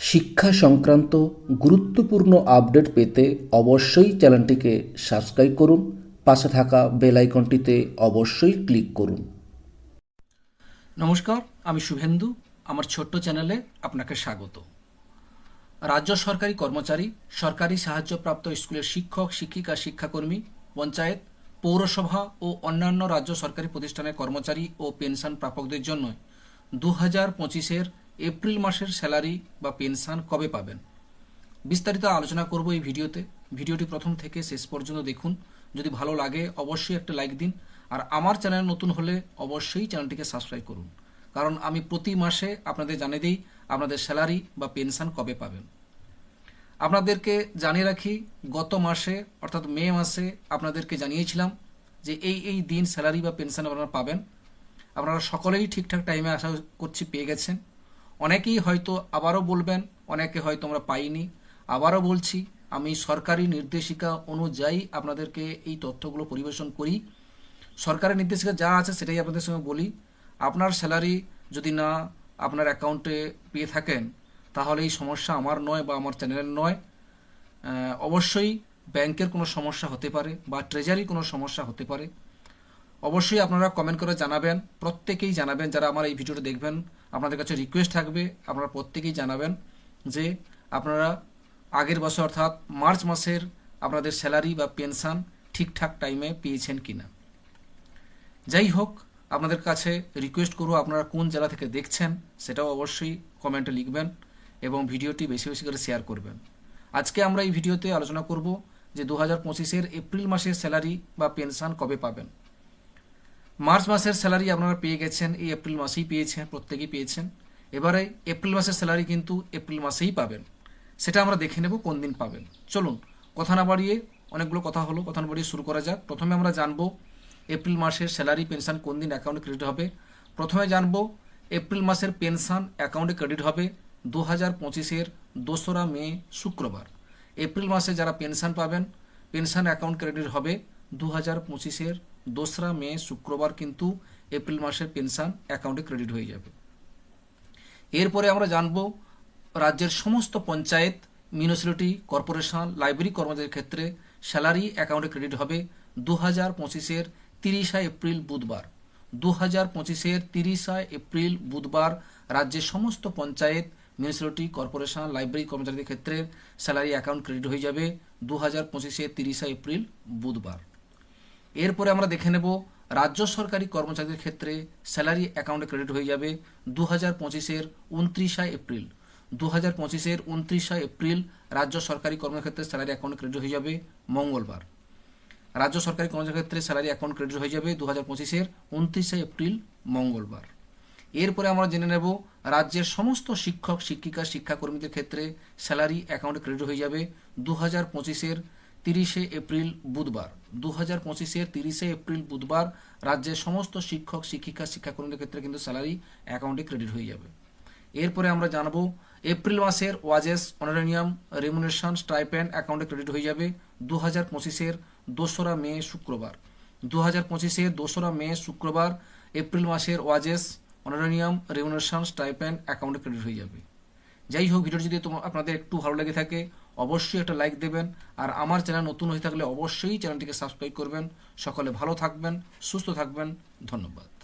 শিক্ষা সংক্রান্ত গুরুত্বপূর্ণ আপডেট পেতে অবশ্যই চ্যানেলটিকে সাবস্ক্রাইব করুন, পাশে থাকা বেল আইকনটিতে অবশ্যই ক্লিক করুন। নমস্কার, আমি শুভেন্দু, আমার ছোট্ট চ্যানেলে আপনাকে স্বাগত। রাজ্য সরকারি কর্মচারী, সরকারি সাহায্যপ্রাপ্ত স্কুলের শিক্ষক, শিক্ষিকা, শিক্ষাকর্মী, পঞ্চায়েত, পৌরসভা ও অন্যান্য রাজ্য সরকারি প্রতিষ্ঠানের কর্মচারী ও পেনশন প্রাপকদের জন্য দু হাজার পঁচিশের এপ্রিল মাসের স্যালারি বা পেনশন কবে পাবেন? বিস্তারিত আলোচনা করব এই ভিডিওতে। ভিডিওটি প্রথম থেকে শেষ পর্যন্ত দেখুন। যদি ভালো লাগে, অবশ্যই একটা লাইক দিন। আর আমার চ্যানেল নতুন হলে অবশ্যই চ্যানেলটিকে সাবস্ক্রাইব করুন। কারণ আমি প্রতি মাসে আপনাদের জানিয়ে দিই আপনাদের স্যালারি বা পেনশন কবে পাবেন। আপনাদেরকে জানিয়ে রাখি, গত মাসে, অর্থাৎ মে মাসে আপনাদেরকে জানিয়েছিলাম যে এই এই দিন স্যালারি বা পেনশন আপনারা পাবেন। আপনারা সকলেই ঠিকঠাক টাইমে আশা করছি পেয়ে গেছেন। অনেকেই হয়তো আবারও বলবেন, অনেকে হয়তো আমরা পাইনি। আবারও বলছি, আমি সরকারি নির্দেশিকা অনুযায়ী আপনাদেরকে এই তথ্যগুলো পরিবেশন করি। সরকারের নির্দেশিকা যা আছে সেটাই আপনাদের সঙ্গে বলি। আপনার স্যালারি যদি না আপনার অ্যাকাউন্টে পেয়ে থাকেন, তাহলে এই সমস্যা আমার নয় বা আমার চ্যানেলের নয়। অবশ্যই ব্যাংকের কোনো সমস্যা হতে পারে বা ট্রেজারি কোনো সমস্যা হতে পারে। অবশ্যই আপনারা কমেন্ট করে জানাবেন। প্রত্যেকেই জানাবেন যারা আমার এই ভিডিওটা দেখবেন। আপনাদের কাছে রিকোয়েস্ট থাকবে, আপনারা প্রত্যেকেই জানাবেন যে আপনারা আগের বছর অর্থাৎ মার্চ মাসের আপনাদের স্যালারি বা পেনশন ঠিকঠাক টাইমে পেয়েছেন কিনা। যাই হোক, আপনাদের কাছে রিকোয়েস্ট করব আপনারা কোন জেলা থেকে দেখছেন, সেটাও অবশ্যই কমেন্টে লিখবেন এবং ভিডিওটি বেশি বেশি করে শেয়ার করবেন। আজকে আমরা এই ভিডিওতে আলোচনা করব যে দু হাজার পঁচিশের এপ্রিল মাসের স্যালারি বা পেনশন কবে পাবেন। মার্চ মাসের স্যালারি আপনারা পেয়ে গেছেন, এই এপ্রিল মাসেই পেয়েছেন, প্রত্যেকেই পেয়েছেন। এবারে এপ্রিল মাসের স্যালারি কিন্তু এপ্রিল মাসেই পাবেন। সেটা আমরা দেখে নেব কোন দিন পাবেন। চলুন, কথা না বাড়িয়ে অনেকগুলো কথা হলো, কথা না বাড়িয়ে শুরু করা যাক। প্রথমে আমরা জানব এপ্রিল মাসের স্যালারি, পেনশন কোন দিন অ্যাকাউন্টে ক্রেডিট হবে। প্রথমে জানব এপ্রিল মাসের পেনশন অ্যাকাউন্টে ক্রেডিট হবে দু হাজার পঁচিশের দোসরা মে শুক্রবার। এপ্রিল মাসে যারা পেনশন পাবেন, পেনশন অ্যাকাউন্ট ক্রেডিট হবে দু হাজার পঁচিশের দোসরা মে, শুক্রবার কিন্তু এপ্রিল মাসের পেনশন অ্যাকাউন্টে ক্রেডিট হয়ে যাবে। এরপরে আমরা জানব রাজ্যের সমস্ত পঞ্চায়েত, মিউনিসিপ্যালিটি, কর্পোরেশন, লাইব্রেরি কর্মচারীর ক্ষেত্রে স্যালারি অ্যাকাউন্টে ক্রেডিট হবে দু হাজার পঁচিশের তিরিশা এপ্রিল বুধবার। দু হাজার পঁচিশের তিরিশা এপ্রিল বুধবার রাজ্যের সমস্ত পঞ্চায়েত, মিউনিসিপ্যালিটি, কর্পোরেশন, লাইব্রেরি কর্মচারীদের ক্ষেত্রে স্যালারি অ্যাকাউন্ট ক্রেডিট হয়ে যাবে দু হাজার পঁচিশে তিরিশা এপ্রিল বুধবার। এরপরে আমরা দেখে নেব রাজ্য সরকারি কর্মচারীদের ক্ষেত্রে স্যালারি অ্যাকাউন্টে ক্রেডিট হয়ে যাবে দু হাজার পঁচিশের উনত্রিশা এপ্রিল। দু হাজার পঁচিশের উনত্রিশা এপ্রিল রাজ্য সরকারি কর্মক্ষেত্রে স্যালারি অ্যাকাউন্ট ক্রেডিট হয়ে যাবে মঙ্গলবার। রাজ্য সরকারি কর্মচারীর ক্ষেত্রে স্যালারি অ্যাকাউন্ট ক্রেডিট হয়ে যাবে দু হাজার পঁচিশের উনত্রিশে এপ্রিল, মঙ্গলবার। এরপরে আমরা জেনে নেব রাজ্যের সমস্ত শিক্ষক, শিক্ষিকা, শিক্ষাকর্মীদের ক্ষেত্রে স্যালারি অ্যাকাউন্টে ক্রেডিট হয়ে যাবে দু হাজার পঁচিশের তিরিশে এপ্রিল বুধবার। দু হাজার পঁচিশের তিরিশে এপ্রিল বুধবার রাজ্যের সমস্ত শিক্ষক, শিক্ষিকা, শিক্ষাকর্মীদের ক্ষেত্রে কিন্তু স্যালারি অ্যাকাউন্টে ক্রেডিট হয়ে যাবে। এরপরে আমরা জানব, এপ্রিল মাসের ওয়াজেস অনারেনিয়াম রেমুনেশন স্টাইপেন্ড অ্যাকাউন্টে ক্রেডিট হয়ে যাবে দু হাজার পঁচিশের দোসরা মে শুক্রবার। দু হাজার পঁচিশের দোসরা মে শুক্রবার এপ্রিল মাসের ওয়াজেস অনারেনিয়াম রেমুনেশন স্টাইপেন্ড অ্যাকাউন্টে ক্রেডিট হয়ে যাবে। যাই হোক ভিডিও যদি তোমার আপনাদের একটু ভালো লেগে থাকে অবশ্যই একটা লাইক দেবেন। আর আমার চ্যানেল নতুন হয়ে থাকলে অবশ্যই চ্যানেলটিকে সাবস্ক্রাইব করবেন। সকলে ভালো থাকবেন, সুস্থ থাকবেন। ধন্যবাদ।